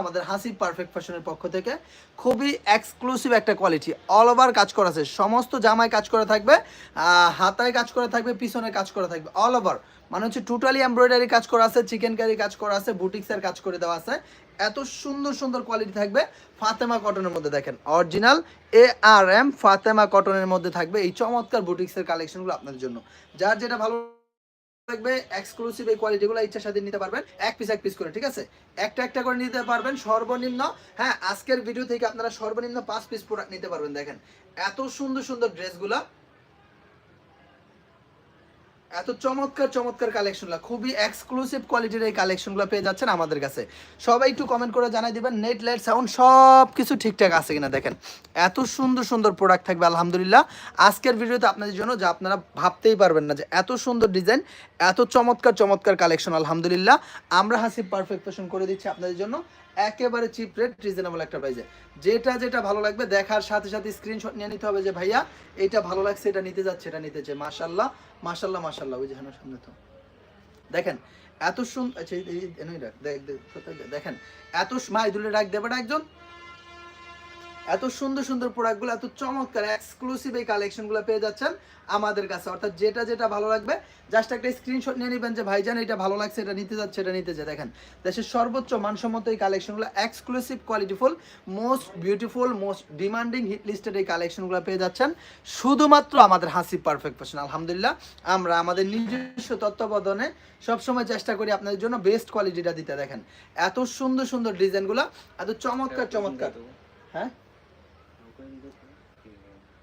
আমাদের হাসিব পারফেক্ট ফ্যাশনের পক্ষ থেকে। খুবই এক্সক্লুসিভ একটা কোয়ালিটি অল ওভার কাজ করা আছে। সমস্ত জামায় কাজ করা থাকবে হাতায় কাজ করা থাকবে, পিছনে কাজ করা থাকবে। অল ওভার মানে হচ্ছে টোটালি এমব্রয়ডারি কাজ করা আছে চিকেন কারি কাজ করা আছে বুটিক্সের কাজ করে দেওয়া আছে। এত সুন্দর সুন্দর কোয়ালিটি থাকবে ফাতেমা কটনের মধ্যে দেখেন। Original A R M Fatema কটনের মধ্যে থাকবে এই চমৎকার বুটিক্সের কালেকশনগুলো আপনাদের জন্য। যার যেটা ভালো থাকবে এক্সক্লুসিভ এই কোয়ালিটিগুলো ইচ্ছা সাথে নিতে পারবেন। এক পিস এক পিস করে, ঠিক আছে? একটা একটা করে নিতে পারবেন, সর্বনিম্ন। হ্যাঁ আজকের ভিডিও থেকে আপনারা সর্বনিম্ন পাঁচ পিস প্রোডাক্ট নিতে পারবেন, দেখেন। এত সুন্দর সুন্দর ড্রেসগুলা এত চমৎকার চমৎকার কালেকশনগুলো খুবই এক্সক্লুসিভ কোয়ালিটির এই কালেকশনগুলো পেয়ে যাচ্ছেন আমাদের কাছে। সবাই একটু কমেন্ট করে জানাই দিবেন নেট লাইট সাউন্ড সব কিছু ঠিকঠাক আছে কিনা দেখেন। এত সুন্দর সুন্দর প্রোডাক্ট থাকবে, আলহামদুলিল্লাহ। আজকের ভিডিওতে আপনাদের জন্য যা আপনারা ভাবতেই পারবেন না যে এত সুন্দর ডিজাইন এত চমৎকার চমৎকার কালেকশন আলহামদুলিল্লাহ। আমরা হাসি পারফেক্ট করে দিচ্ছি আপনাদের জন্য। একেবারে চিপ রেট রিজনেবল একটা প্রাইসে যেটা যেটা ভালো লাগবে দেখার সাথে সাথে স্ক্রিনশট নিয়ে নিতে হবে যে ভাইয়া এটা ভালো লাগছে এটা নিতে যাচ্ছে এটা নিতে চাই মাশাল্লাহ মাশাল্লাহ মাশাল্লাহ ওই যে হ্যাঁ সামনে তো দেখেন এত সুন্দর আচ্ছা দেখেন এত মাইদুলে রাখ দেবে একজন এত সুন্দর সুন্দর প্রোডাক্টগুলো এত চমৎকার এক্সক্লুসিভ এই কালেকশনগুলো পেয়ে যাচ্ছেন আমাদের কাছে। অর্থাৎ যেটা যেটা ভালো লাগবে জাস্ট একটা স্ক্রিনশট নিয়ে নেবেন যে ভাইজান এটা ভালো লাগছে এটা নিতে যাচ্ছে এটা নিতে যাচ্ছে। দেখেন দেশের সর্বোচ্চ মানসম্মত এই কালেকশনগুলো exclusive qualityful most beautiful most demanding hit listed এই কালেকশনগুলো পেয়ে যাচ্ছেন। শুধুমাত্র আমাদের হাসি পারফেক্ট ফ্যাশন আলহামদুলিল্লাহ। আমরা আমাদের নিজস্ব তত্ত্বাবধানে সবসময় চেষ্টা করি আপনাদের জন্য বেস্ট কোয়ালিটিটা দিতে। দেখেন এত সুন্দর সুন্দর ডিজাইনগুলো এত চমৎকার চমৎকার। হ্যাঁ?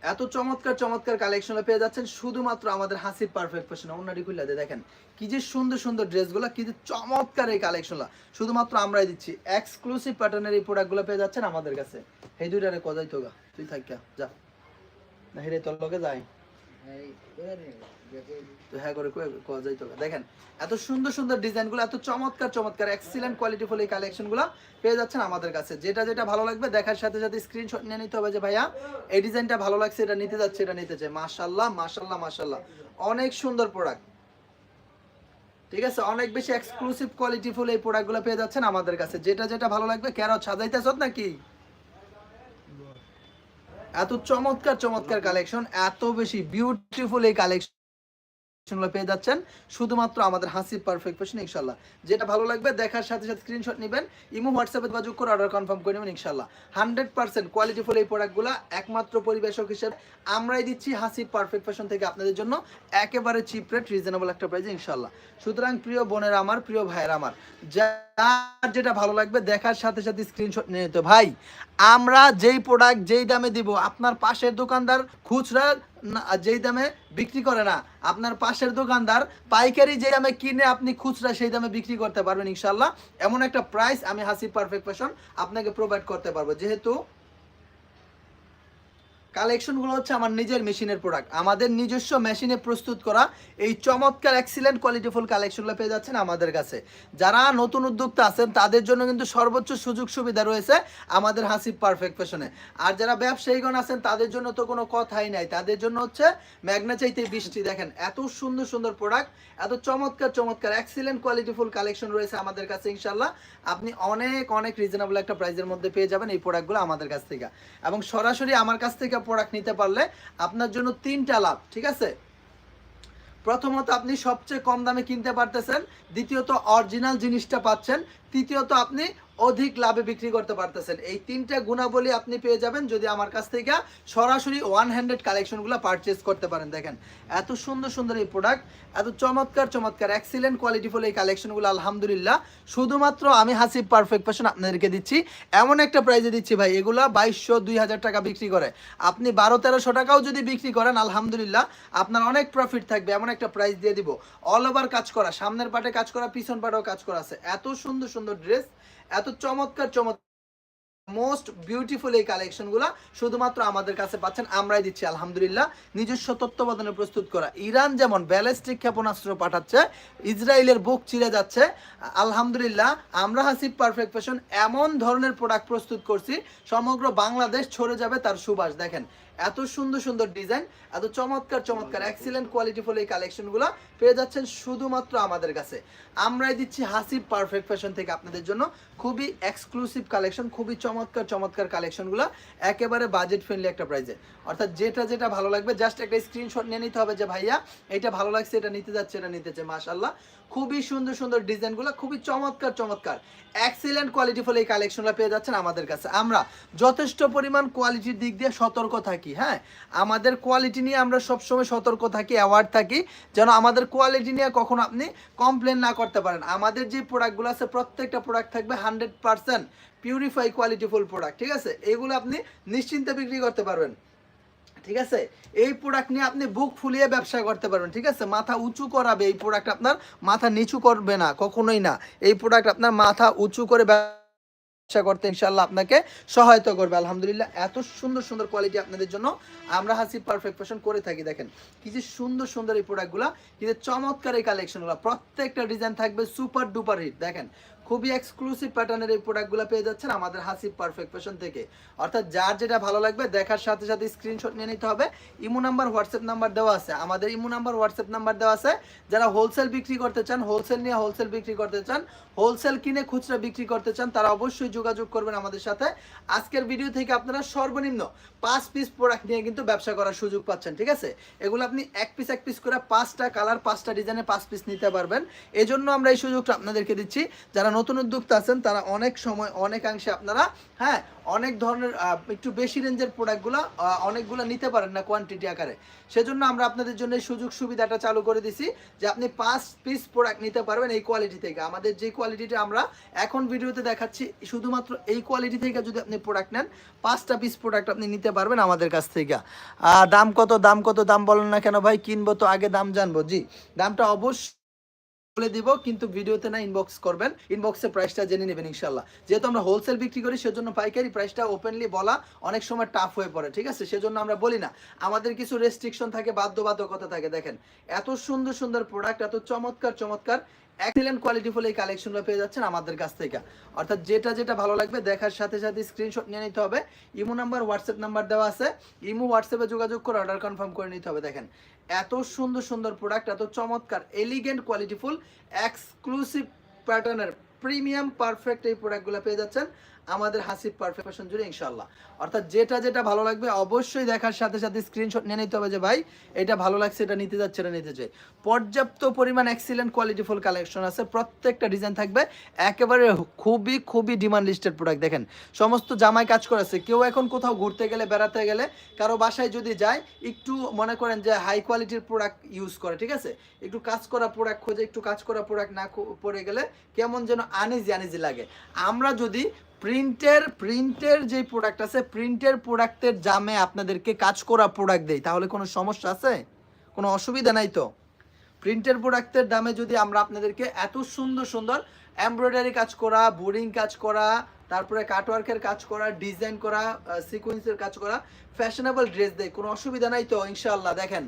এত চমৎকার চমৎকার কালেকশন পেয়ে যাচ্ছেন শুধুমাত্র আমাদের হাসির পারফেক্ট ফ্যাশন অন্যটি খুললে দেখেন, কি যে সুন্দর সুন্দর ড্রেসগুলো, কি যে চমৎকার এই কালেকশনগুলো শুধুমাত্র আমরাই দিচ্ছি। এক্সক্লুসিভ প্যাটার্নের এই প্রোডাক্টগুলো পেয়ে যাচ্ছেন আমাদের কাছে। এই দুইটারে কজাই তোগা। তুই থাকিয়া যা। না হেরে তোর লগে যাই। তো হ্যাঁ করে যাইতো দেখেন, এত সুন্দর সুন্দর ডিজাইনগুলো, এত চমৎকার চমৎকার এক্সিলেন্ট কোয়ালিটিফুল এই কালেকশনগুলো পেয়ে যাচ্ছেন আমাদের কাছে। যেটা যেটা ভালো লাগবে দেখার সাথে সাথে স্ক্রিনশট নিয়ে নিতে হবে যে, ভাইয়া, এই ডিজাইনটা ভালো লাগছে, এটা নিতে যাচ্ছে, এটা নিতে চাই মাশাল্লাহ মাশাল্লাহ মাশাল্লাহ অনেক সুন্দর প্রোডাক্ট ঠিক আছে? অনেক বেশি এক্সক্লুসিভ কোয়ালিটিফুল এই প্রোডাক্টগুলো পেয়ে যাচ্ছেন আমাদের কাছে। যেটা যেটা ভালো লাগবে কেন সাজাইতেছ নাকি? এত চমৎকার চমৎকার কালেকশন এত বেশি বিউটিফুল এই কালেকশন পেয়ে যাচ্ছেন। শুধুমাত্র আমাদের হাসি পারফেক্ট ফ্যাশন ইনশাল্লাহ যেটা ভালো লাগবে, দেখার সাথে সাথে স্ক্রিনশট নেবেন। ইমো হোয়াটসঅ্যাপে যোগাযোগ করে অর্ডার কনফার্ম করে নেবেন ইনশাল্লাহ হান্ড্রেড পার্সেন্ট কোয়ালিটিফুল এই প্রোডাক্টগুলো একমাত্র পরিবেশক হিসেবে আমরাই দিচ্ছি হাসি পারফেক্ট ফ্যাশন থেকে আপনাদের জন্য। একেবারে চিপ রেট রিজনেবল একটা প্রাইসে ইনশাল্লাহ সুতরাং প্রিয় বোনের আমার, প্রিয় ভাইয়ের আমার যার যেটা ভালো লাগবে, দেখার সাথে সাথে স্ক্রিনশট নিয়ে নিতে। ভাই, আমরা যেই প্রোডাক্ট যেই দামে দিব, আপনার পাশের দোকানদার খুচরা যেই দামে বিক্রি করে না, আপনার পাশের দোকানদার পাইকারি যে দামে কিনে আপনি খুচরা সেই দামে বিক্রি করতে পারবেন ইনশাল্লাহ এমন একটা প্রাইস আমি হাসি পারফেক্ট ফ্যাশন আপনাকে প্রোভাইড করতে পারব। যেহেতু কালেকশনগুলো হচ্ছে আমার নিজের মেশিনের প্রোডাক্ট আমাদের নিজস্ব মেশিনে প্রস্তুত করা এই চমৎকার এক্সিলেন্ট কোয়ালিটিফুল কালেকশনগুলো পেয়ে যাচ্ছেন আমাদের কাছে। যারা নতুন উদ্যোক্তা আছেন, তাদের জন্য কিন্তু সর্বোচ্চ সুযোগ সুবিধা রয়েছে আমাদের হাসিব পারফেক্ট ফ্যাশনে আর যারা ব্যবসায়ীগণ আছেন, তাদের জন্য তো কোনো কথাই নাই। তাদের জন্য হচ্ছে ম্যাগনা চাইতে বৃষ্টি। দেখেন, এত সুন্দর সুন্দর প্রোডাক্ট এত চমৎকার চমৎকার এক্সিলেন্ট কোয়ালিটিফুল কালেকশন রয়েছে আমাদের কাছে ইনশাল্লাহ আপনি অনেক অনেক রিজনেবল একটা প্রাইসের মধ্যে পেয়ে যাবেন এই প্রোডাক্টগুলো আমাদের কাছ থেকে। এবং সরাসরি আমার কাছ থেকে প্রোডাক্ট নিতে পারলে আপনার জন্য তিনটা লাভ, ঠিক আছে? প্রথমত আপনি সবচেয়ে কম দামে কিনতে পারতেছেন, দ্বিতীয়ত অরিজিনাল জিনিসটা পাচ্ছেন তৃতীয়ত আপনি অধিক লাভে বিক্রি করতে পারতেছেন। এই তিনটা গুণাবলী আপনি পেয়ে যাবেন যদি আমার কাছ থেকে সরাসরি ওয়ান হান্ড্রেড কালেকশনগুলো পারচেস করতে পারেন। দেখেন, এত সুন্দর সুন্দর এই প্রোডাক্ট এত চমৎকার চমৎকার এক্সিলেন্ট কোয়ালিটিফুল এই কালেকশনগুলো আলহামদুলিল্লাহ। শুধুমাত্র আমি হাসিব পারফেক্ট ফ্যাশন আপনাদেরকে দিচ্ছি। এমন একটা প্রাইজে দিচ্ছি ভাই, এগুলা বাইশশো দুই হাজার টাকা বিক্রি করে। আপনি বারো তেরোশো টাকাও যদি বিক্রি করেন, আলহামদুলিল্লাহ, আপনার অনেক প্রফিট থাকবে। এমন একটা প্রাইস দিয়ে দিব। অল ওভার কাজ করা, সামনের পাটে কাজ করা, পিছন পাটেও কাজ করা আছে। এত সুন্দর সুন্দর ড্রেস এত চমৎকার চমৎকার মোস্ট বিউটিফুল এই কালেকশনগুলো শুধুমাত্র আমাদের কাছে পাচ্ছেন, আমরাই দিচ্ছি, আলহামদুলিল্লাহ। নিজস্ব তত্ত্বাবধানে প্রস্তুত করা। ইরান যেমন ব্যালিস্টিক ক্ষেপণাস্ত্র পাঠাচ্ছে, ইসরায়েলের বুক চিরে যাচ্ছে, আলহামদুলিল্লাহ, আমরা হাসিব পারফেক্ট ফ্যাশন এমন ধরনের প্রোডাক্ট প্রস্তুত করছি, সমগ্র বাংলাদেশ ছড়ে যাবে তার সুবাস, দেখেন। এত সুন্দর সুন্দর ডিজাইন, এত চমৎকার চমৎকার এক্সিলেন্ট কোয়ালিটিফুল এই কালেকশনগুলো পেয়ে যাচ্ছেন শুধুমাত্র আমাদের কাছে। আমরাই দিচ্ছি হাসিব পারফেক্ট ফ্যাশন থেকে আপনাদের জন্য খুবই এক্সক্লুসিভ কালেকশন খুবই চমৎকার চমৎকার কালেকশনগুলো একেবারে বাজেট ফ্রেন্ডলি একটা প্রাইজে অর্থাৎ যেটা যেটা ভালো লাগবে জাস্ট একটা স্ক্রিনশট নিয়ে নিতে হবে যে, ভাইয়া, এটা ভালো লাগছে, এটা নিতে যাচ্ছে, এটা নিতে চাই মাশাল্লাহ খুবই সুন্দর সুন্দর ডিজাইনগুলো, খুবই চমৎকার চমৎকার। এক্সিলেন্ট কোয়ালিটিফুল এই কালেকশনগুলো পেয়ে যাচ্ছেন আমাদের কাছে। আমরা যথেষ্ট পরিমাণ কোয়ালিটির দিক দিয়ে সতর্ক থাকি হ্যাঁ? আমাদের কোয়ালিটি নিয়ে আমরা সবসময় সতর্ক থাকি অ্যাওয়ার্ড থাকি, যেন আমাদের কোয়ালিটি নিয়ে কখনো আপনি কমপ্লেন না করতে পারেন। আমাদের যে প্রোডাক্টগুলো আছে, প্রত্যেকটা প্রোডাক্ট থাকবে hundred percent purify qualityful product ঠিক আছে? এগুলো আপনি নিশ্চিন্তে বিক্রি করতে পারবেন। ঠিক আছে? এই প্রোডাক্ট নিয়ে আপনি বুক ফুলিয়ে ব্যবসা করতে পারবেন, ঠিক আছে? মাথা উঁচু করাবে, এই প্রোডাক্ট আপনার মাথা নিচু করবে না, কখনোই না। এই প্রোডাক্ট আপনার মাথা উঁচু করে ব্যবসা করতে ইনশাল্লাহ আপনাকে সহায়তা করবে। আলহামদুলিল্লাহ, এত সুন্দর সুন্দর কোয়ালিটি আপনাদের জন্য আমরা হাসি পারফেক্ট ফ্যাশন করে থাকি, দেখেন। কি যে সুন্দর সুন্দর এই প্রোডাক্টগুলো কি যে চমৎকার এই কালেকশনগুলো প্রত্যেকটা ডিজাইন থাকবে সুপার ডুপার হিট দেখেন। খুবই এক্সক্লুসিভ প্যাটার্নের এই প্রোডাক্টগুলো পেয়ে যাচ্ছেন আমাদের হাসিব পারফেক্ট ফ্যাশন থেকে। অর্থাৎ যার যেটা ভালো লাগবে, দেখার সাথে সাথে স্ক্রিনশট নিয়ে নিতে হবে। ইমো নাম্বার, হোয়াটসঅ্যাপ নাম্বার দেওয়া আছে। আমাদের ইমো নাম্বার, হোয়াটসঅ্যাপ নাম্বার দেওয়া আছে। যারা হোলসেল বিক্রি করতে চান হোলসেল নিয়ে হোলসেল বিক্রি করতে চান হোলসেল কিনে খুচরা বিক্রি করতে চান, তারা অবশ্যই যোগাযোগ করবেন আমাদের সাথে। আজকের ভিডিও থেকে আপনারা সর্বনিম্ন পাঁচ পিস প্রোডাক্ট নিয়ে কিন্তু ব্যবসা করার সুযোগ পাচ্ছেন, ঠিক আছে? এগুলো আপনি এক পিস এক পিস করে পাঁচটা কালার পাঁচটা ডিজাইনে পাঁচ পিস নিতে পারবেন। এজন্য আমরা এই সুযোগটা আপনাদেরকে দিচ্ছি। যারা নতুন উদ্যোক্তা আছেন, তারা অনেক সময়, অনেকাংশে আপনারা হ্যাঁ অনেক ধরনের একটু বেশি রেঞ্জের প্রোডাক্টগুলো অনেকগুলো নিতে পারেন না কোয়ান্টিটি আকারে। সেজন্য আমরা আপনাদের জন্য সুযোগ সুবিধাটা চালু করে দিছি যে আপনি পাঁচ পিস প্রোডাক্ট নিতে পারবেন এই কোয়ালিটি থেকে। আমাদের যে কোয়ালিটিটা আমরা এখন ভিডিওতে দেখাচ্ছি, শুধুমাত্র এই কোয়ালিটি থেকে যদি আপনি প্রোডাক্ট নেন, পাঁচটা পিস প্রোডাক্ট আপনি নিতে পারবেন আমাদের কাছ থেকে। দাম কত দাম কত, দাম বলেন না কেন ভাই, কিনবো তো আগে, দাম জানব। জি, দামটা অবশ্যই বলে দিব, কিন্তু ভিডিওতে না ইনবক্স করবেন। ইনবক্সে প্রাইসটা জেনে নেবেন ইনশাল্লাহ যেহেতু আমরা হোলসেল বিক্রি করি, সেজন্য পাইকারি প্রাইসটা ওপেনলি বলা অনেক সময় টাফ হয়ে পড়ে, ঠিক আছে? সেজন্য আমরা বলি না। আমাদের কিছু রেস্ট্রিকশন থাকে, বাধ্যবাধকতা থাকে। দেখেন, এত সুন্দর সুন্দর প্রোডাক্ট এত চমৎকার চমৎকার এক্সিলেন্ট কোয়ালিটিফুল এই কালেকশনগুলো পেয়ে যাচ্ছেন আমাদের কাছ থেকে। অর্থাৎ যেটা যেটা ভালো লাগবে দেখার সাথে সাথে স্ক্রিনশট নিয়ে নিতে হবে। ইমো নাম্বার হোয়াটসঅ্যাপ নাম্বার দেওয়া আছে। ইমো হোয়াটসঅ্যাপে যোগাযোগ করে অর্ডার কনফার্ম করে নিতে হবে। দেখেন, এত সুন্দর সুন্দর প্রোডাক্ট এত চমৎকার এলিগেন্ট কোয়ালিটিফুল এক্সক্লুসিভ প্যাটার্নের প্রিমিয়াম পারফেক্ট এই প্রোডাক্টগুলো পেয়ে যাচ্ছেন। আমাদের হাসিব পারফেক্ট ফ্যাশন জুড়ে ইনশাল্লাহ অর্থাৎ যেটা যেটা ভালো লাগবে অবশ্যই দেখার সাথে সাথে স্ক্রিনশট নিয়ে নিতে হবে যে, ভাই, এটা ভালো লাগছে, এটা নিতে যাচ্ছে, এটা নিতে চাই। পর্যাপ্ত পরিমাণ এক্সিলেন্ট কোয়ালিটিফুল কালেকশন আছে, প্রত্যেকটা ডিজাইন থাকবে। একেবারে খুবই খুবই ডিমান্ড লিস্টেড প্রোডাক্ট দেখেন, সমস্ত জামাই কাজ করেছে। কেউ এখন কোথাও ঘুরতে গেলে, বেড়াতে গেলে, কারও বাসায় যদি যায়, একটু মনে করেন যে হাই কোয়ালিটির প্রোডাক্ট ইউজ করে, ঠিক আছে? একটু কাজ করা প্রোডাক্ট খোঁজে, একটু কাজ করা প্রোডাক্ট না পরে গেলে কেমন যেন আনিজি আনিজি লাগে। আমরা যদি প্রিন্টের প্রিন্টের যে প্রোডাক্ট আছে প্রিন্টের প্রোডাক্টের জামে আপনাদেরকে কাজ করা প্রোডাক্ট দেই। তাহলে কোনো সমস্যা আছে? কোনো অসুবিধা নাই তো? প্রিন্টের প্রোডাক্টের দামে যদি আমরা আপনাদেরকে এত সুন্দর সুন্দর এমব্রয়ডারি কাজ করা বোরিং কাজ করা তারপরে কাটওয়ার্কের কাজ করা ডিজাইন করা সিকোয়েন্সের কাজ করা ফ্যাশনেবল ড্রেস দেয়, কোনো অসুবিধা নাই তো ইনশাল্লাহ দেখেন,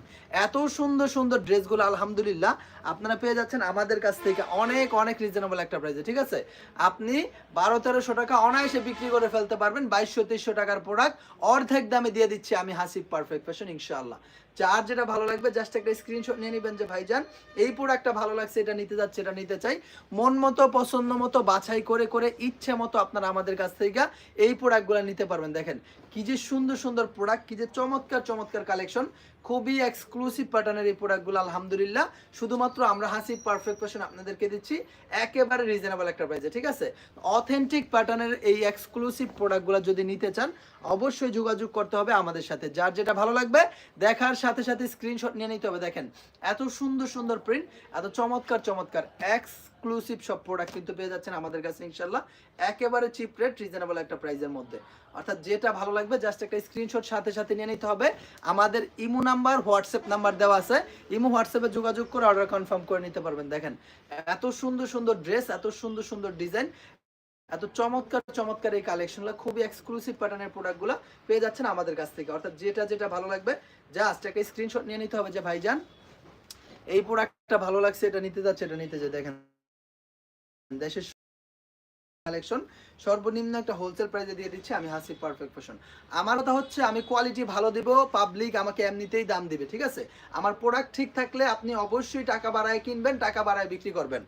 এত সুন্দর সুন্দর ড্রেসগুলো আলহামদুলিল্লাহ, আপনারা পেয়ে যাচ্ছেন আমাদের কাছ থেকে অনেক অনেক রিজনেবল একটা প্রাইসে ঠিক আছে? আপনি বারো, তেরোশো টাকা অনায়াসে বিক্রি করে ফেলতে পারবেন, বাইশশো, তেইশশো টাকার প্রোডাক্ট অর্ধেক দামে দিয়ে দিচ্ছি আমি হাসিব পারফেক্ট ফ্যাশন ইনশাল্লাহ যার যেটা ভালো লাগবে জাস্ট একটা স্ক্রিনশট নিয়ে নেবেন যে, ভাইজান, এই প্রোডাক্টটা ভালো লাগছে, এটা নিতে যাচ্ছে, এটা নিতে চাই। মন মতো, পছন্দ মতো, বাছাই করে করে, ইচ্ছে মতো আপনারা আমাদের কাছ থেকে এই প্রোডাক্টগুলো নিতে পারবেন। দেখেন, কি যে সুন্দর সুন্দর প্রোডাক্ট কি যে চমৎকার চমৎকার কালেকশন খুবই এক্সক্লুসিভ প্যাটার্নের এই প্রোডাক্টগুলো আলহামদুলিল্লাহ। শুধুমাত্র আমরা হাসি পারফেক্ট ফ্যাশন আপনাদেরকে দিচ্ছি। একেবারে রিজনেবল একটা প্রাইসে ঠিক আছে? অথেন্টিক প্যাটার্নের এই এক্সক্লুসিভ প্রোডাক্টগুলো যদি নিতে চান, অবশ্যই যোগাযোগ করতে হবে আমাদের সাথে। যার যেটা ভালো লাগবে, দেখার সাথে সাথে স্ক্রিনশট নিয়ে নিতে হবে। দেখেন, এত সুন্দর সুন্দর প্রিন্ট এত চমৎকার চমৎকার। এক্সক্লুসিভ সব প্রোডাক্ট কিন্তু পেয়ে যাচ্ছেন আমাদের কাছে ইনশাল্লাহ একেবারে চিপ রেট রিজনেবল একটা প্রাইসের মধ্যে। অর্থাৎ যেটা ভালো লাগবে জাস্ট একটা স্ক্রিনশট সাথে সাথে নিয়ে নিতে হবে। আমাদের ইমো নাম্বার হোয়াটসঅ্যাপ নাম্বার দেওয়া আছে। ইমো হোয়াটসঅ্যাপে যোগাযোগ করে অর্ডার কনফার্ম করে নিতে পারবেন। দেখেন, এত সুন্দর সুন্দর ড্রেস এত সুন্দর সুন্দর ডিজাইন এত চমৎকার চমৎকার এই কালেকশনগুলো খুবই এক্সক্লুসিভ প্যাটার্নের প্রোডাক্টগুলো পেয়ে যাচ্ছেন আমাদের কাছ থেকে। অর্থাৎ যেটা যেটা ভালো লাগবে জাস্ট একটা স্ক্রিনশট নিয়ে নিতে হবে যে ভাইজান, এই প্রোডাক্টটা ভালো লাগছে, এটা নিতে যাচ্ছে, এটা নিতে যায় দেখেন দেশের কালেকশন সর্বনিম্ন একটা হোলসেল প্রাইসে দিয়ে দিচ্ছি, আমি হাসি পারফেক্ট ফ্যাশন আমার কথা হচ্ছে, আমি কোয়ালিটি ভালো পাবলিক আমাকে এমনিতেই দাম দিবে, ঠিক আছে? আমার প্রোডাক্ট ঠিক থাকলে আপনি অবশ্যই টাকা বাড়ায় কিনবেন, টাকা বাড়ায় বিক্রি করবেন।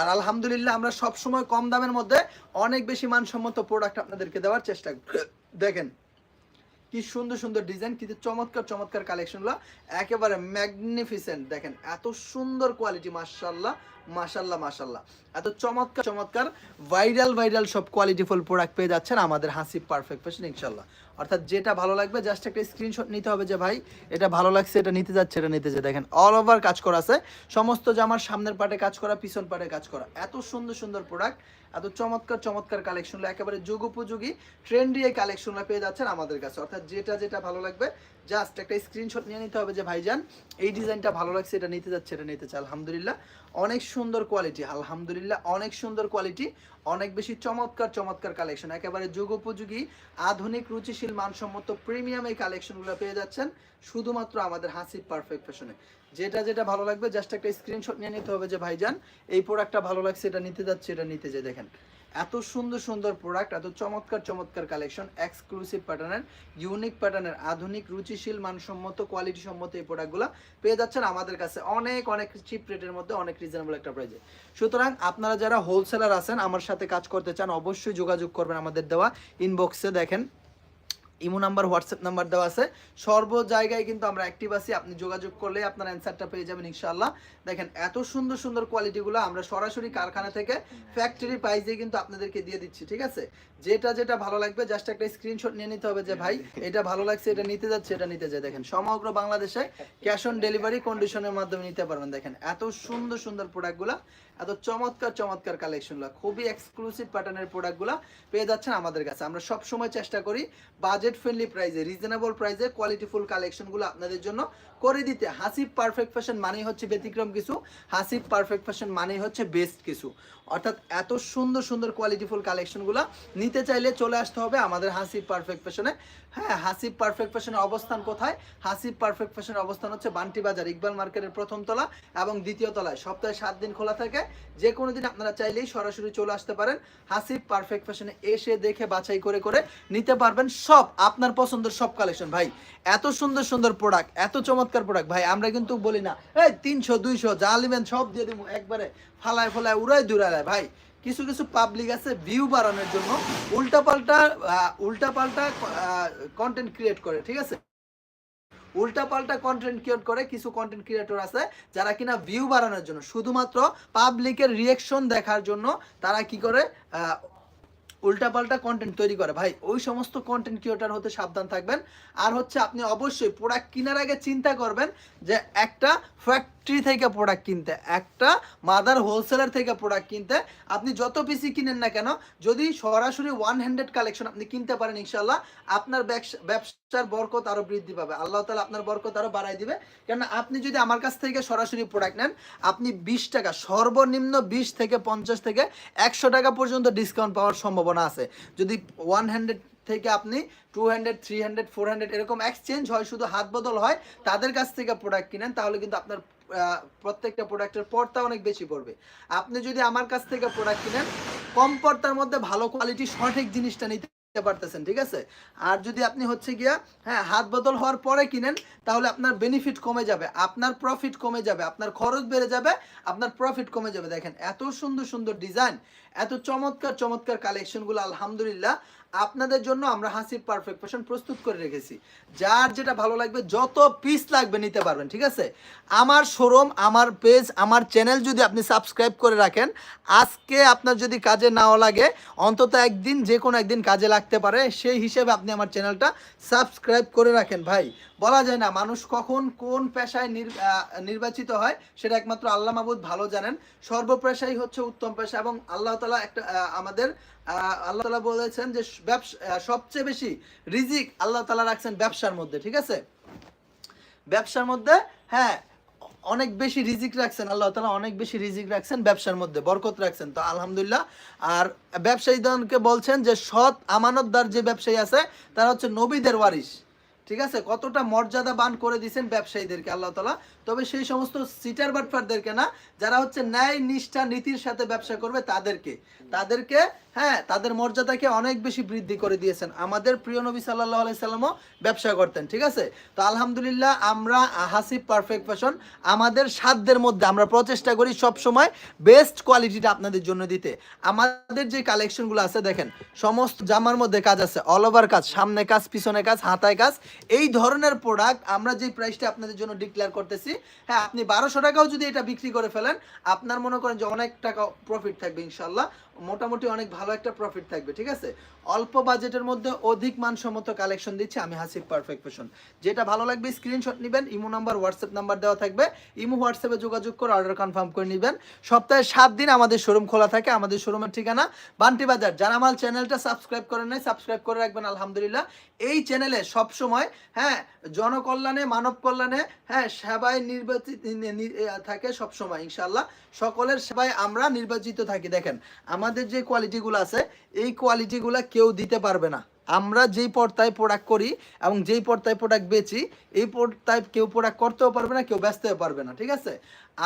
আর আলহামদুলিল্লাহ, আমরা সব সময় কম দামের মধ্যে অনেক বেশি মানসম্মত প্রোডাক্ট আপনাদেরকে দেওয়ার চেষ্টা দেখেন, কি সুন্দর সুন্দর ডিজাইন কিন্তু চমৎকার চমৎকার কালেকশনগুলো একেবারে ম্যাগনিফিসেন্ট দেখেন, এত সুন্দর কোয়ালিটি মাশাল্লাহ মাশাল্লাহ মাশাল্লাহ এত চমৎকার চমৎকার ভাইরাল ভাইরাল সব কোয়ালিটিফুল প্রোডাক্ট পেয়ে যাচ্ছেন আমাদের হাসি পারফেক্ট ফ্যাশন ইনশাল্লাহ অর্থাৎ যেটা ভালো লাগবে জাস্ট একটা স্ক্রিনশট নিতে হবে যে, ভাই, এটা ভালো লাগছে, এটা নিতে যাচ্ছে, এটা নিতে যাচ্ছে। দেখেন অল ওভার কাজ করা আছে। সমস্ত জামার সামনের পাটে কাজ করা, পিছন পাটে কাজ করা। এত সুন্দর সুন্দর প্রোডাক্ট এত চমৎকার চমৎকার কালেকশনগুলো একেবারে যুগোপযোগী ট্রেন্ডি এই কালেকশনগুলো পেয়ে যাচ্ছেন আমাদের কাছে। অর্থাৎ যেটা যেটা ভালো লাগবে জাস্ট একটা স্ক্রিনশট নিয়ে নিতে হবে যে, ভাইজান, এই ডিজাইনটা ভালো লাগছে, এটা নিতে যাচ্ছে, এটা নিতে চাই। আলহামদুলিল্লাহ, অনেক সুন্দর কোয়ালিটি আলহামদুলিল্লাহ, অনেক সুন্দর কোয়ালিটি অনেক বেশি চমৎকার চমৎকার কালেকশন একেবারে যুগোপযোগী, আধুনিক, রুচিশীল, মানসম্মত প্রিমিয়াম এই কালেকশনগুলো পেয়ে যাচ্ছেন, শুধুমাত্র আমাদের হাসি পারফেক্ট ফ্যাশনে যেটা যেটা ভালো লাগবে, জাস্ট একটা স্ক্রিনশট নিয়ে নিতে হবে যে, ভাইজান, এই প্রোডাক্টটা ভালো লাগছে, এটা নিতে যাচ্ছে, এটা নিতে যে দেখেন এত সুন্দর সুন্দর প্রোডাক্ট এত চমৎকার চমৎকার কালেকশন এক্সক্লুসিভ প্যাটার্নের ইউনিক প্যাটার্নের আধুনিক, রুচিশীল, মানসম্মত কোয়ালিটি সম্মত এই প্রোডাক্টগুলো পেয়ে যাচ্ছেন আমাদের কাছে অনেক অনেক চিপ রেটের মধ্যে অনেক রিজনেবল একটা প্রাইজে সুতরাং আপনারা যারা হোলসেলার আছেন, আমার সাথে কাজ করতে চান, অবশ্যই যোগাযোগ করবেন আমাদের দেওয়া ইনবক্সে দেখেন। ইমো নাম্বার, হোয়াটসঅ্যাপ নাম্বার দেওয়া আছে। সর্ব জায়গায় কিন্তু আমরা অ্যাক্টিভ আছি। আপনি যোগাযোগ করলে আপনার অ্যান্সারটা পেয়ে যাবেন ইনশাআল্লাহ। দেখেন, এত সুন্দর সুন্দর কোয়ালিটিগুলো আমরা সরাসরি কারখানা থেকে ফ্যাক্টরি প্রাইসে কিন্তু আপনাদেরকে দিয়ে দিচ্ছি, ঠিক আছে? যেটা যেটা ভালো লাগবে জাস্ট একটা স্ক্রিনশট নিয়ে নিতে হবে যে, ভাই, এটা ভালো লাগছে, এটা নিতে যাচ্ছে, এটা নিতে যায় দেখেন, সমগ্র বাংলাদেশে ক্যাশ অন ডেলিভারি কন্ডিশনের মাধ্যমে নিতে পারবেন। দেখেন, এত সুন্দর সুন্দর প্রোডাক্টগুলো এত চমৎকার চমৎকার কালেকশনগুলো খুবই এক্সক্লুসিভ প্যাটার্নের প্রোডাক্টগুলো পেয়ে যাচ্ছেন আমাদের কাছে। আমরা সব সময় চেষ্টা করি বাজেট ফ্রেন্ডলি প্রাইসে রিজনেবল প্রাইসে কোয়ালিটিফুল কালেকশনগুলো আপনাদের জন্য করে দিতে। হাসিব পারফেক্ট ফ্যাশন মানেই হচ্ছে ব্যতিক্রম কিছু, হাসিব পারফেক্ট ফ্যাশন মানেই হচ্ছে বেস্ট কিছু। অর্থাৎ এত সুন্দর সুন্দর কোয়ালিটিফুল কালেকশনগুলো নিতে চাইলে চলে আসতে হবে আমাদের হাসিব পারফেক্ট ফ্যাশনে হ্যাঁ হাসিব পারফেক্ট ফ্যাশনের অবস্থান কোথায়? হাসিব পারফেক্ট ফ্যাশনের অবস্থান হচ্ছে বান্টি বাজার, ইকবাল মার্কেটের প্রথম তলা এবং দ্বিতীয় তলায়। সপ্তাহে সাত দিন খোলা থাকে। যে কোনো দিন আপনারা চাইলেই সরাসরি চলে আসতে পারেন। হাসিব পারফেক্ট ফ্যাশনে এসে দেখে বাছাই করে করে নিতে পারবেন সব আপনার পছন্দের সব কালেকশন ভাই, এত সুন্দর সুন্দর প্রোডাক্ট এত চমৎকার প্রোডাক্ট ভাই, আমরা কিন্তু বলি না, এই, তিনশো, দুইশো, যা লিবেন সব দিয়ে দিব। একবারে ফালায় ফালায় উড়াই দুরায় ভাই, কিছু কিছু পাবলিক আছে ভিউ বাড়ানোর জন্য উল্টাপাল্টা উল্টাপাল্টা কন্টেন্ট ক্রিয়েট করে, ঠিক আছে? উল্টাপাল্টা কন্টেন্ট ক্রিয়েট করে কিছু কন্টেন্ট ক্রিয়েটর আছে যারা কিনা ভিউ বাড়ানোর জন্য, শুধুমাত্র পাবলিকের রিয়েকশন দেখার জন্য তারা কি করে উল্টা উল্টাপাল্টা কন্টেন্ট তৈরি করে। ভাই, ওই সমস্ত কন্টেন্ট ক্রিয়েটার হতে সাবধান থাকবেন। আর হচ্ছে আপনি অবশ্যই প্রোডাক্ট কেনার আগে চিন্তা করবেন যে একটা ফ্যাক্টরি থেকে প্রোডাক্ট কিনতে, একটা মাদার হোলসেলার থেকে প্রোডাক্ট কিনতে, আপনি যত পিসি কিনেন না কেন, যদি সরাসরি ওয়ান হান্ড্রেড কালেকশন আপনি কিনতে পারেন ইনশাল্লাহ আপনার ব্যবসা- ব্যবসার বরকত আরও বৃদ্ধি পাবে। আল্লাহ তালা আপনার বরকত আরও বাড়াই দিবে। কেন আপনি যদি আমার কাছ থেকে সরাসরি প্রোডাক্ট নেন, আপনি বিশ টাকা, সর্বনিম্ন বিশ থেকে পঞ্চাশ থেকে একশো টাকা পর্যন্ত ডিসকাউন্ট পাওয়ার সম্ভাবনা আছে। যদি ওয়ান হান্ড্রেড থেকে আপনি two hundred three hundred four hundred এরকম এক্সচেঞ্জ হয়, শুধু হাত বদল হয়, তাদের কাছ থেকে প্রোডাক্ট কিনেন, তাহলে কিন্তু আপনার প্রত্যেকটা প্রোডাক্টের পর্তা অনেক বেশি পড়বে। আপনি যদি আমার কাছ থেকে প্রোডাক্ট কিনেন, কম পর্তার মধ্যে ভালো কোয়ালিটি সঠিক জিনিসটা নিতে পারতেছেন, ঠিক আছে? আর যদি আপনি হচ্ছে গিয়া হ্যাঁ হাত বদল হওয়ার পরে কিনেন, তাহলে আপনার বেনিফিট কমে যাবে, আপনার প্রফিট কমে যাবে, আপনার খরচ বেড়ে যাবে, আপনার প্রফিট কমে যাবে। দেখেন, এত সুন্দর সুন্দর ডিজাইন এত চমৎকার চমৎকার কালেকশনগুলো আলহামদুলিল্লাহ। আপনাদের জন্য আমরা হাসিব পারফেক্ট ফ্যাশন প্রস্তুত করে রেখেছি। যার যেটা ভালো লাগবে, যত পিস লাগবে নিতে পারবেন, ঠিক আছে? আমার শোরুম আমার পেজ আমার চ্যানেল যদি আপনি সাবস্ক্রাইব করে রাখেন, আজকে আপনার যদি কাজে নাও লাগে, অন্তত একদিন, যে কোনো একদিন কাজে লাগতে পারে, সেই হিসেবে আপনি আমার চ্যানেলটা সাবস্ক্রাইব করে রাখেন, ভাই। বলা যায় না, মানুষ কখন কোন পেশায় নির- নির্বাচিত হয়, সেটা একমাত্র আল্লাহ মাহবুদ ভালো জানেন। সর্বপেশাই হচ্ছে উত্তম পেশা এবং আল্লাহ তালা একটা আমাদের আল্লাহ তালা বলেছেন যে ব্যবসা সবচেয়ে বেশি রিজিক আল্লাহ তালা রাখছেন ব্যবসার মধ্যে, ঠিক আছে? ব্যবসার মধ্যে হ্যাঁ অনেক বেশি রিজিক রাখছেন আল্লাহ তালা অনেক বেশি রিজিক রাখছেন ব্যবসার মধ্যে, বরকত রাখছেন। তো আলহামদুলিল্লাহ, আর ব্যবসায়ীদেরকে বলছেন যে সৎ আমানতদার যে ব্যবসায়ী আছে, তারা হচ্ছে নবীদের ওয়ারিস ঠিক আছে? কতটা মর্যাদা বান করে দিয়েছেন ব্যবসায়ীদেরকে আল্লাহ তালা তবে সেই সমস্ত সিটার বাটফারদেরকে না, যারা হচ্ছে ন্যায় নিষ্ঠা নীতির সাথে ব্যবসা করবে তাদেরকে। তাদেরকে হ্যাঁ তাদের মর্যাদাকে অনেক বেশি বৃদ্ধি করে দিয়েছেন। আমাদের প্রিয় নবী সাল্লাহ আলাইসাল্লামও ব্যবসা করতেন, ঠিক আছে? তো আলহামদুলিল্লাহ আমরা হাসিব পারফেক্ট ফ্যাশন আমাদের সাধ্যের মধ্যে আমরা প্রচেষ্টা করি সব সময় বেস্ট কোয়ালিটিটা আপনাদের জন্য দিতে। আমাদের যে কালেকশনগুলো আছে, দেখেন, সমস্ত জামার মধ্যে কাজ আছে, অল ওভার কাজ, সামনে কাজ, পিছনে কাজ, হাতায় কাজ, এই ধরনের প্রোডাক্ট আমরা যে প্রাইসটা আপনাদের জন্য ডিক্লেয়ার করতেছি হ্যাঁ আপনি বারোশো টাকাও যদি এটা বিক্রি করে ফেলেন, আপনার মনে করেন যে অনেক টাকা প্রফিট থাকবে ইনশাল্লাহ মোটামুটি অনেক ভালো একটা প্রফিট থাকবে, ঠিক আছে? অল্প বাজেটের মধ্যে অধিক মানসম্মত কালেকশন দিচ্ছি আমি হাসিব পারফেক্ট ফ্যাশন যেটা ভালো লাগবে স্ক্রিনশট নেবেন, ইমো নাম্বার হোয়াটসঅ্যাপ নাম্বার দেওয়া থাকবে। ইমো হোয়াটসঅ্যাপে যোগাযোগ করে অর্ডার কনফার্ম করে নেবেন। সপ্তাহে সাত দিন আমাদের শোরুম খোলা থাকে, আমাদের শোরুমের ঠিকানা বান্টি বাজার। যারা আমার চ্যানেলটা সাবস্ক্রাইব করেন নাই সাবস্ক্রাইব করে রাখবেন, আলহামদুলিল্লাহ। এই চ্যানেলে সব সময় হ্যাঁ জনকল্যাণে মানব কল্যাণে হ্যাঁ সেবায় নির্বাচিত থাকে সব সময় ইনশাল্লাহ সকলের সেবায় আমরা নির্বাচিত থাকি। দেখেন, আমাদের যে কোয়ালিটিগুলো আছে, এই কোয়ালিটিগুলো কেউ দিতে পারবে না। আমরা যেই পর্দায় প্রোডাক্ট করি এবং যেই পর্দায় প্রোডাক্ট বেচি, এই পর্দায় কেউ প্রোডাক্ট করতেও পারবে না, কেউ বেচতেও পারবে না, ঠিক আছে?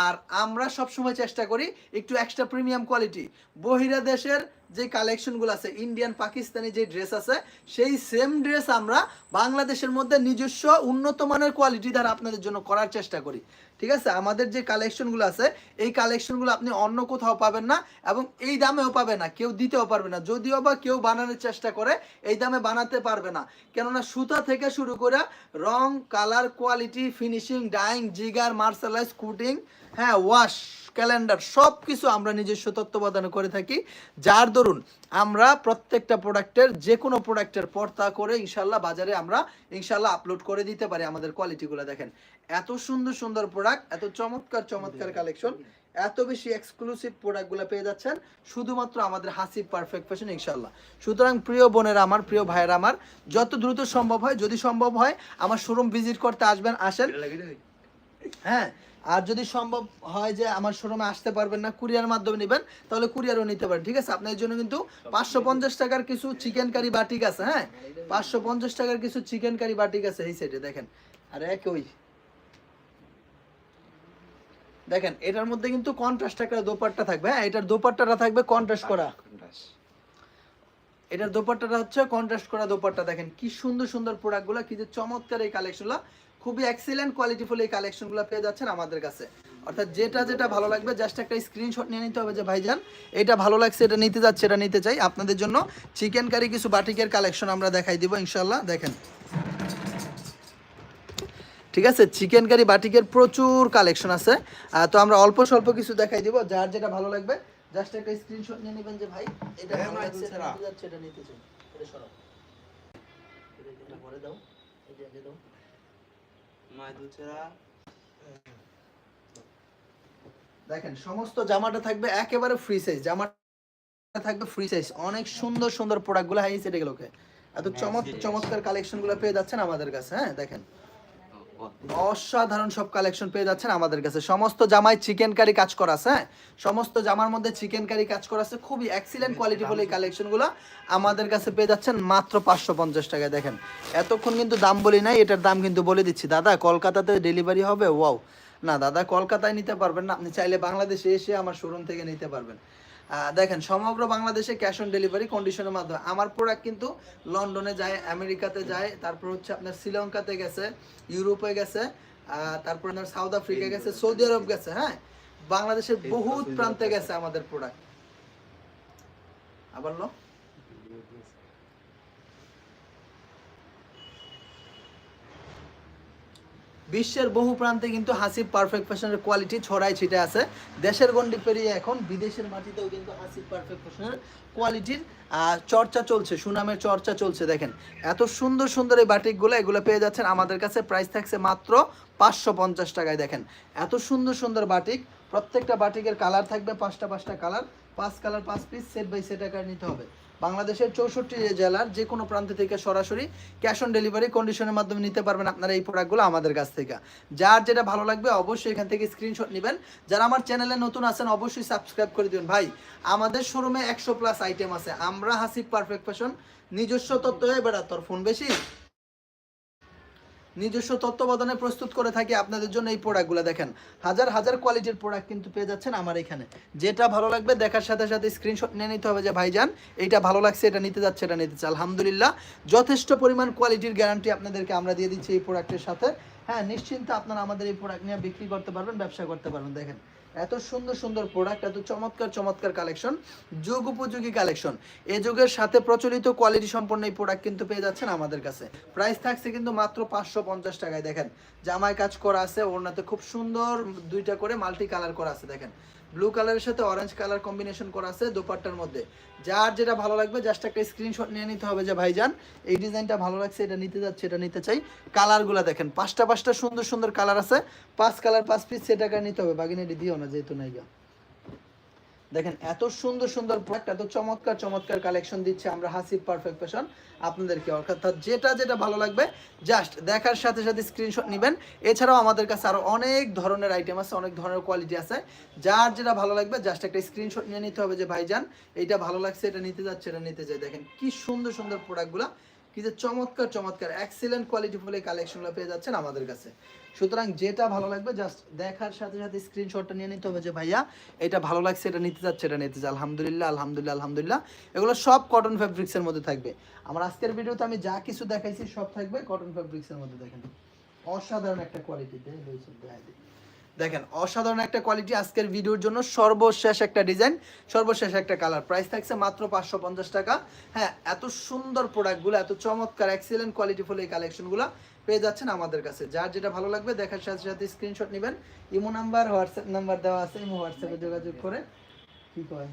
আর আমরা সব সময় চেষ্টা করি একটু এক্সট্রা প্রিমিয়াম কোয়ালিটি বহিরা দেশের যে কালেকশনগুলো আছে ইন্ডিয়ান পাকিস্তানি যে ড্রেস আছে, সেই সেম ড্রেস আমরা বাংলাদেশের মধ্যে নিজস্ব উন্নত মানের কোয়ালিটি দ্বারা আপনাদের জন্য করার চেষ্টা করি। ঠিক আছে? আমাদের যে কালেকশনগুলো আছে, এই কালেকশনগুলো আপনি অন্য কোথাও পাবেন না এবং এই দামেও পাবে না। কেউ দিতেও পারবে না। যদিও বা কেউ বানানোর চেষ্টা করে, এই দামে বানাতে পারবে না। কেননা সুতা থেকে শুরু করে রং colour quality finishing dyeing jigger mercerize cutting হ্যাঁ ওয়াশ ক্যালেন্ডার সব কিছু আমরা নিজস্ব তত্ত্বাবধানে করে থাকি। যার দরুন আমরা প্রত্যেকটা প্রোডাক্টের যে কোনো প্রোডাক্টের পর্তা করে ইনশাল্লাহ বাজারে আমরা ইনশাল্লাহ আপলোড করে দিতে পারি আমাদের কোয়ালিটিগুলো দেখেন। এত সুন্দর সুন্দর প্রোডাক্ট এত চমৎকার চমৎকার কালেকশন এত বেশি এক্সক্লুসিভ প্রোডাক্টগুলো পেয়ে যাচ্ছেন। শুধুমাত্র আমাদের হাসি পারফেক্ট ফ্যাশন ইনশাল্লাহ সুতরাং প্রিয় বোনেরা আমার প্রিয় ভাইয়েরা আমার যত দ্রুত সম্ভব হয় যদি সম্ভব হয় আমার শোরুম ভিজিট করতে আসবেন আসেন। হ্যাঁ আর যদি সম্ভব হয় যে আমার শোরুমে আসতে পারবেন না, কুরিয়ার মাধ্যমে নেবেন, তাহলে কুরিয়ারও নিতে পারেন, ঠিক আছে? আপনার জন্য কিন্তু পাঁচশো পঞ্চাশ টাকার কিছু চিকেন কারি বাটিক আছে হ্যাঁ? পাঁচশো পঞ্চাশ টাকার কিছু চিকেন কারি বাটিক আছে এই সাইডে দেখেন। আর এক ওই দেখেন, এটার মধ্যে কিন্তু কন্ট্রাস্ট একটা দোপাট্টা থাকবে হ্যাঁ? এটার দোপাট্টাটা থাকবে কন্ট্রাস্ট করা। এটার দোপাট্টাটা হচ্ছে কন্ট্রাস্ট করা দোপাট্টা, দেখেন কি সুন্দর সুন্দর প্রোডাক্টগুলো কি যে চমৎকার এই কালেকশনগুলো খুবই এক্সিলেন্ট কোয়ালিটিফুল এই কালেকশনগুলো পেয়ে যাচ্ছেন আমাদের কাছে। অর্থাৎ যেটা যেটা ভালো লাগবে জাস্ট একটা স্ক্রিনশট নিয়ে নিতে হবে যে ভাইজান এটা ভালো লাগছে এটা নিতে যাচ্ছে এটা নিতে চাই। আপনাদের জন্য চিকেন কারি কিছু বাটিকের কালেকশন আমরা দেখাই দিব ইনশাল্লাহ দেখেন। ঠিক আছে চিকেন কারি বাটিকের প্রচুর কালেকশন আছে। তো আমরা অল্প স্বল্প কিছু দেখাই দিব যার যেটা ভালো লাগবে জাস্ট একটা স্ক্রিনশট নিয়ে নেবেন যে ভাই এটা হ্যাঁ, ভালো লাগছে এটা নিতে যাচ্ছে এটা নিতে চাই। এটা সরাও। এটা পরে দাও। এটা দাও। দেখেন সমস্ত জামাটা থাকবে একেবারে ফ্রি সাইজ জামাটা থাকবে ফ্রি সাইজ অনেক সুন্দর সুন্দর প্রোডাক্টগুলো হাই সেটে গেলোকে এত চমৎকার চমৎকার কালেকশনগুলো পেয়ে যাচ্ছেন আমাদের কাছে হ্যাঁ দেখেন। অসাধারণ সব কালেকশন পেয়ে যাচ্ছেন আমাদের কাছে। সমস্ত জামায় চিকেন কারি কাজ করা আছে হ্যাঁ? সমস্ত জামার মধ্যে চিকেন কারি কাজ করা আছে। খুবই এক্সিলেন্ট কোয়ালিটি বলে এই কালেকশনগুলো আমাদের কাছে পেয়ে যাচ্ছেন মাত্র পাঁচশো পঞ্চাশ টাকায়। দেখেন, এতক্ষণ কিন্তু দাম বলি নাই, এটার দাম কিন্তু বলে দিচ্ছি। দাদা, কলকাতাতে ডেলিভারি হবে? ওয়াও না, দাদা, কলকাতায় নিতে পারবেন না। আপনি চাইলে বাংলাদেশে এসে আমার শোরুম থেকে নিতে পারবেন। দেখেন সমগ্র বাংলাদেশে ক্যাশ অন ডেলিভারি কন্ডিশনের মাধ্যমে। আমার প্রোডাক্ট কিন্তু লন্ডনে যায় আমেরিকাতে যায় তারপর হচ্ছে আপনার শ্রীলঙ্কাতে গেছে ইউরোপে গেছে তারপর আপনার সাউথ আফ্রিকা গেছে সৌদি আরব গেছে হ্যাঁ? বাংলাদেশের বহুত প্রান্তে গেছে। আমাদের প্রোডাক্ট আবার লো বিশ্বের বহু প্রান্তে কিন্তু হাসিব পারফেক্ট ফ্যাশনের কোয়ালিটি ছড়াই ছিটে আছে। দেশের গন্ডি পেরিয়ে এখন বিদেশের মাটিতেও কিন্তু হাসিব পারফেক্ট ফ্যাশনের কোয়ালিটির চর্চা চলছে, সুনামের চর্চা চলছে, দেখেন। এত সুন্দর সুন্দর এই বাটিকগুলো, এগুলো পেয়ে যাচ্ছেন আমাদের কাছে। প্রাইস থাকছে মাত্র পাঁচশো পঞ্চাশ টাকায়, দেখেন। এত সুন্দর সুন্দর বাটিক, প্রত্যেকটা বাটিকের কালার থাকবে পাঁচটা পাঁচটা কালার পাঁচ কালার পাঁচ পিস সেট বাই সেট আকার নিতে হবে। বাংলাদেশের চৌষট্টি জেলার যে কোনো প্রান্ত থেকে সরাসরি ক্যাশ অন ডেলিভারি কন্ডিশনের মাধ্যমে নিতে পারবেন আপনারা এই প্রোডাক্টগুলো আমাদের কাছ থেকে। যার যেটা ভালো লাগবে অবশ্যই এখান থেকে স্ক্রিনশট নেবেন। যারা আমার চ্যানেলে নতুন আছেন, অবশ্যই সাবস্ক্রাইব করে দিন ভাই, আমাদের শোরুমে একশো প্লাস আইটেম আছে। আমরা হাসি পারফেক্ট ফ্যাশন নিজস্ব তত্ত্ব হয়ে তোর ফোন বেশি? নিজস্ব তত্ত্বাবধানে প্রস্তুত করে থাকি আপনাদের জন্য এই প্রোডাক্টগুলো দেখেন। হাজার হাজার কোয়ালিটির প্রোডাক্ট কিন্তু পেয়ে যাচ্ছেন আমার এখানে। যেটা ভালো লাগবে দেখার সাথে সাথে স্ক্রিনশট নিয়ে নিতে হবে যে, ভাইজান এটা ভালো লাগছে, এটা নিতে যাচ্ছে, এটা নিতে চাই আলহামদুলিল্লাহ, যথেষ্ট পরিমাণ কোয়ালিটির গ্যারান্টি আপনাদেরকে আমরা দিয়ে দিচ্ছি এই প্রোডাক্টের সাথে। হ্যাঁ নিশ্চিন্তে আপনারা আমাদের এই প্রোডাক্ট নিয়ে বিক্রি করতে পারবেন, ব্যবসা করতে পারবেন। দেখেন এত সুন্দর সুন্দর প্রোডাক্ট এত চমৎকার চমৎকার কালেকশন যুগ উপযোগী কালেকশন এ যুগের সাথে প্রচলিত কোয়ালিটি সম্পন্ন এই প্রোডাক্ট কিন্তু পেয়ে যাচ্ছেন আমাদের কাছে। প্রাইস থাকছে কিন্তু মাত্র পাঁচশো পঞ্চাশ টাকায়, দেখেন। জামায় কাজ করা আছে, ওড়নাতে খুব সুন্দর দুইটা করে মাল্টি কালার করা আছে, দেখেন। ব্লু কালারের সাথে অরেঞ্জ কালার কম্বিনেশন করা আছে দোপাট্টার মধ্যে। যার যেটা ভালো লাগবে জাস্ট একটা স্ক্রিনশট নিয়ে নিতে হবে যে, ভাইজান, এই ডিজাইনটা ভালো লাগছে, এটা নিতে যাচ্ছে, এটা নিতে চাই। কালারগুলো দেখেন, পাঁচটা পাঁচটা সুন্দর সুন্দর কালার আছে। পাঁচ কালার পাঁচ পিস সেটাকে নিতে হবে, বাগিনাটি দিও না, যেহেতু নাই গা। দেখেন, এত সুন্দর সুন্দর প্রোডাক্ট এত চমৎকার চমৎকার কালেকশন দিচ্ছে আমরা হাসিব পারফেক্ট ফ্যাশন আপনাদেরকে। অর্থাৎ যেটা যেটা ভালো লাগবে জাস্ট দেখার সাথে সাথে স্ক্রিনশট নেবেন। এছাড়াও আমাদের কাছে আরও অনেক ধরনের আইটেম আছে, অনেক ধরনের কোয়ালিটি আছে। যার যেটা ভালো লাগবে জাস্ট একটা স্ক্রিনশট নিয়ে নিতে হবে যে, ভাইজান, এইটা ভালো লাগছে, এটা নিতে যাচ্ছে, এটা নিতে চাই দেখেন, কি সুন্দর সুন্দর প্রোডাক্টগুলো কি যে চমৎকার চমৎকার এক্সিলেন্ট কোয়ালিটি ফুল কালেকশনগুলো পেয়ে যাচ্ছেন আমাদের কাছে। সুতরাং যেটা ভালো লাগবে জাস্ট দেখার সাথে সাথে স্ক্রিনশটটা নিয়ে নিতে হবে যে, ভাইয়া, এটা ভালো লাগছে, এটা নিতে যাচ্ছে এটা নিতে চাই আলহামদুলিল্লাহ আলহামদুলিল্লাহ আলহামদুলিল্লাহ। এগুলো সব কটন ফ্যাব্রিক্সের মধ্যে থাকবে। আমার আজকের ভিডিওতে আমি যা কিছু দেখাইছি সব থাকবে কটন ফ্যাব্রিক্সের মধ্যে, দেখেন। অসাধারণ একটা কোয়ালিটি দেখেন, অসাধারণ একটা কোয়ালিটি আজকের ভিডিওর জন্য। সর্বশেষ একটা ডিজাইন সর্বশেষ একটা কালার প্রাইস থাকছে মাত্র পাঁচশো পঞ্চাশ টাকা। হ্যাঁ এত সুন্দর প্রোডাক্টগুলো এত চমৎকার এক্সিলেন্ট কোয়ালিটি ফুল এই কালেকশনগুলো পেয়ে যাচ্ছেন আমাদের কাছে। যার যেটা ভালো লাগবে দেখার সাথে সাথে স্ক্রিনশট নেবেন। ইমো নাম্বার হোয়াটসঅ্যাপ নাম্বার দেওয়া আছে ইমো হোয়াটসঅ্যাপে যোগাযোগ করে কি কয়?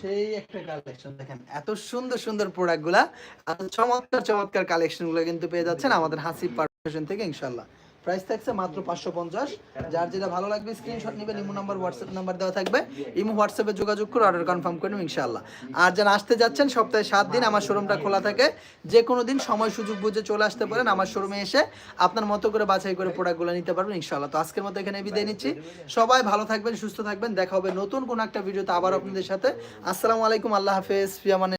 সেই একটা কালেকশন দেখেন। এত সুন্দর সুন্দর প্রোডাক্টগুলা চমৎকার চমৎকার কালেকশনগুলো কিন্তু পেয়ে যাচ্ছেন আমাদের হাসি পারফেশন থেকে ইনশাল্লাহ প্রাইস থাকছে মাত্র পাঁচশো পঞ্চাশ। যার যেটা ভালো লাগবে স্ক্রিনশট নেবেন ইমো নাম্বার হোয়াটসঅ্যাপ নাম্বার দেওয়া থাকবে। ইমো হোয়াটসঅ্যাপে যোগাযোগ করে অর্ডার কনফার্ম করে নেবেন ইনশাল্লাহ আর যারা আসতে যাচ্ছেন, সপ্তাহে সাত দিন আমার শোরুমটা খোলা থাকে। যে কোনো দিন সময় সুযোগ বুঝে চলে আসতে পারেন আমার শোরুমে এসে। আপনার মতো করে বাছাই করে প্রোডাক্টগুলো নিতে পারবেন ইনশাল্লাহ তো আজকের মতো এখানে বিদায় নিচ্ছি। সবাই ভালো থাকবেন, সুস্থ থাকবেন। দেখা হবে নতুন কোনো একটা ভিডিওতে আবার আপনাদের সাথে। আসসালামু আলাইকুম, আল্লাহ হাফেজ। ফিয়ামানে